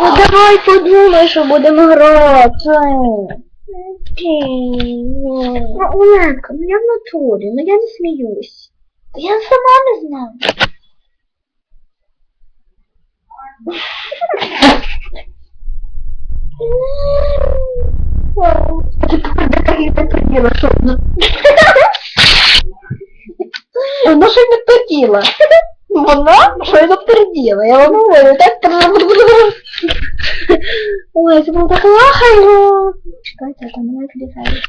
Ну давай подумай, що будемо грати. Ну, Оленка, ну я в натурі, ну я не сміюсь. Я сама не знаю. Воно ще не поділа. Вона щось обтерділа. Я вам говорю, так Ой, це було так лахально. Чекайте, там мене відлітає.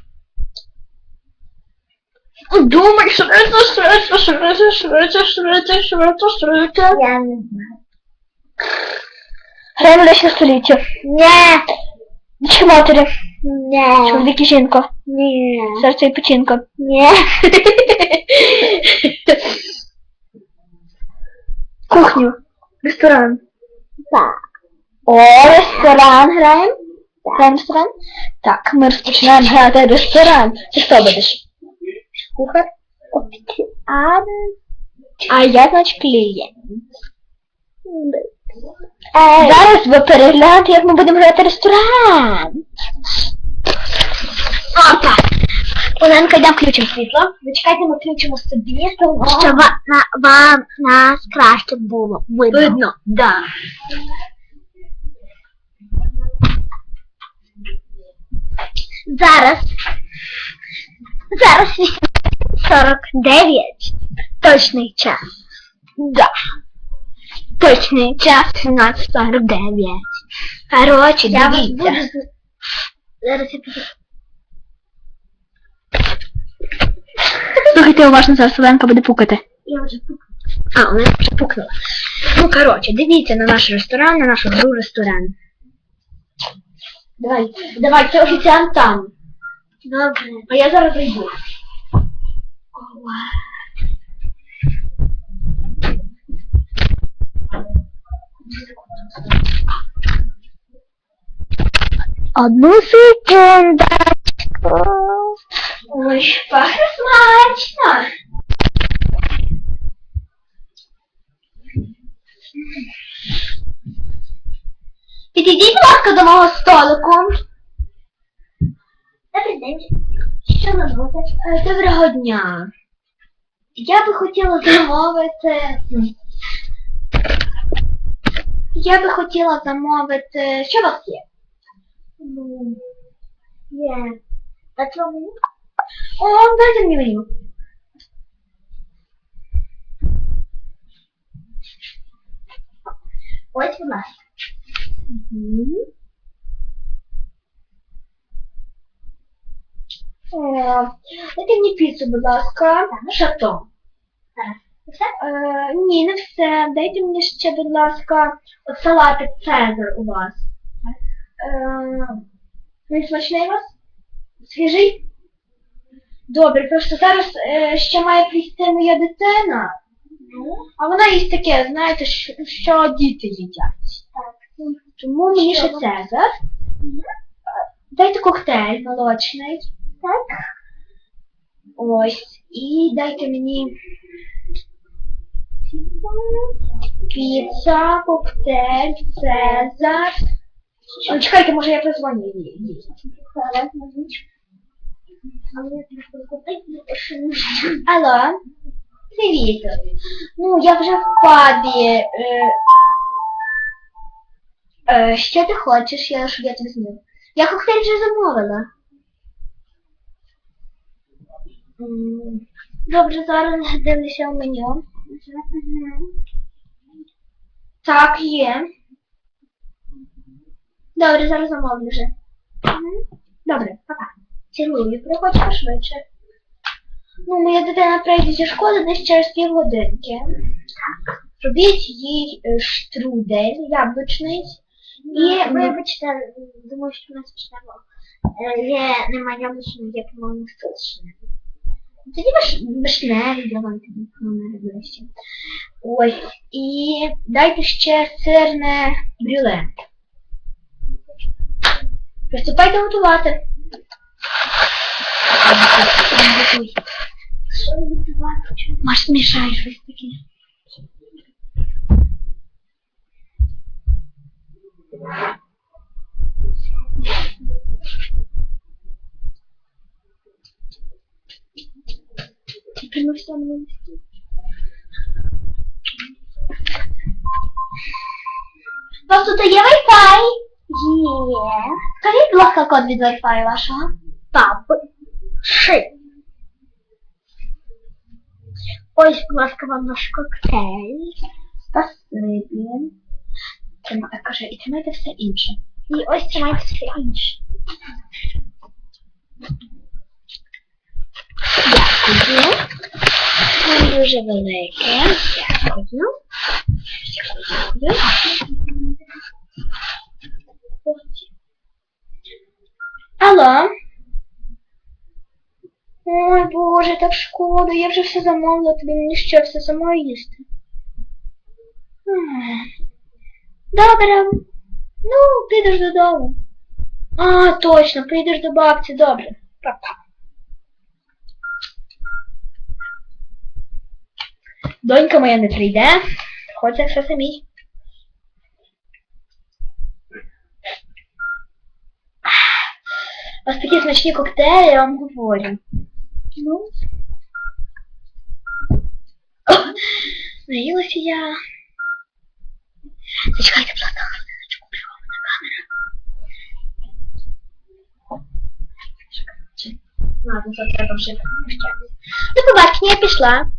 Думай, швидше, швидше, швидше, швидше, швидше, швидше, швидше. Я не знаю. Граємо на століття. Не, Дочка матері. не, Чоловік і жінка. не, Серце і печінка. не. Кухню. Ресторан. Так. О, ресторан граємо. Граємо ресторан? Так, ми розпочинаємо грати ресторан. Ти хто будеш? Кухар? Офіціант. А я, значить, клієнт. Ей, Зараз ви переглянете, як ми будемо грати ресторан. Опа! Оленка, йдемо включимо світло. Зачекайте, ми включимо собі. щоб ва- на, вам нас краще було видно. Видно, да. Зараз. Зараз 49. Точний час. Да. Точний час 17.49. Короче, Я вас дивіться. буду... з- Зараз я піду. Слухайте уважно, зараз Оленка буде пукати. Я вже пукаю. А, вона вже пукнула. Ну, коротше, дивіться на наш ресторан, на нашу гру ресторан. Давай, давай, це офіціант там. Добре. А я зараз зайду. Одну секундочку. Ой, пахне смачно. Підійдіть, будь ласка, до мого столику. Добрий день. Що ви робите? Е, Доброго дня. Я би хотіла замовити. Я би хотіла замовити. Що у вас є? Ну, є. А чому? О, дайте мені меню. Ось, ласка. Е, Дайте мені піцу, будь ласка. Шато. Все? Е, ні, не все. Дайте мені ще, будь ласка, от салатик Цезар у вас. Е, він смачний у вас? Свіжий? Добре, просто зараз е, ще має прийти моя дитина, Ну, а вона їсть таке, знаєте, що, що діти їдять. так. Тому мені ще? Цезар. Дайте коктейль молочний. Так. Ось. І дайте мені піца, коктейль, Цезар. О, чекайте, може я позвоню їй. Алло. Привіт. Ну, я вже в пабі. Е, е, що ти хочеш? Я ж я тобі знаю. Я коктейль вже замовила. М, Добре, зараз дивлюся в меню. Так, є. Добре, зараз замовлю вже. Добре, пока. Цілую, приходь пошвидше. Ну, моя дитина прийде зі школи десь через півгодинки. Робіть їй е, штрудель яблучний. І вибачте, думаю, що у нас почнемо. Е, Є немає яблучного, є, по-моєму, сушне. Тоді вишневий давайте номер ближче. Ось. І дайте ще сирне брюле. Приступайте готувати. Может мешаешь вы такие. Теперь мы все мной. Вам тут є Wi-Fi? Є. Скажіть, будь код від Wi-Fi вашого. Папи. Ши. Ось, будь ласка, вам наш коктейль. Спасибі. Трима- Каже, і тримайте все інше. І ось тримайте все інше. Дякую. Вам дуже велике. Дякую. Дякую. Алло. Боже, так шкода, я вже все замовила, тобі мені ще все самої їсти. Добре. Ну, підеш додому. А, точно, прийдеш до бабці, добре. Па-па. Донька моя не прийде, хоч це все самій. Вас такі смачні коктейлі, я вам говорю. Ну. Наїлася я. Зачекайте, камера. Ладно, це треба вже. До побачення, я пішла.